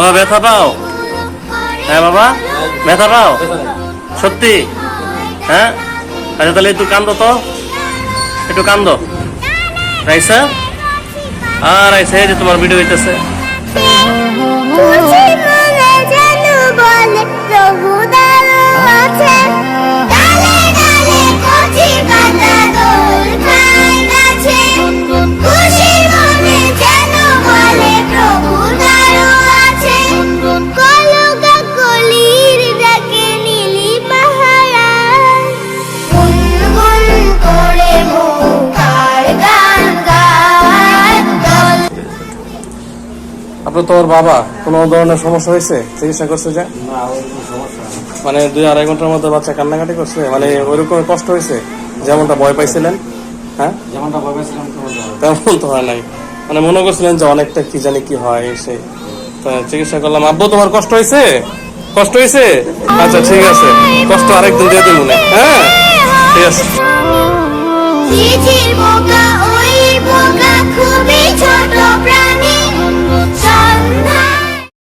বাবা, ব্যথা পাও? হ্যাঁ বাবা? ব্যথা পাও? সত্যি? হ্যাঁ? আচ্ছা তাহলে একটু কান্দো তো। একটু কান্দো। রাইসা? আর রাইসা, এই যে তোমার ভিডিও হইতেছে। আপনার তোর বাবা কোনো ধরনের সমস্যা হয়েছে? চিকিৎসা করছে যে? মানে দুই আড়াই ঘণ্টার মধ্যে বাচ্চা কান্নাকাটি করছে? মানে ওইরকম কষ্ট হয়েছে? যেমনটা ভয় পাইছিলেন? হ্যাঁ? যেমনটা তেমনটা তেমন তো হয় নাই। মানে মনে করছিলেন যে অনেকটা কি জানি কি হয় সেই। তা চিকিৎসা করলাম। আব্বু তোমার কষ্ট হয়েছে? কষ্ট হয়েছে? আচ্ছা ঠিক আছে। কষ্ট আরেকদিন দিয়ে দিই মনে হ্যাঁ। ঠিক আছে।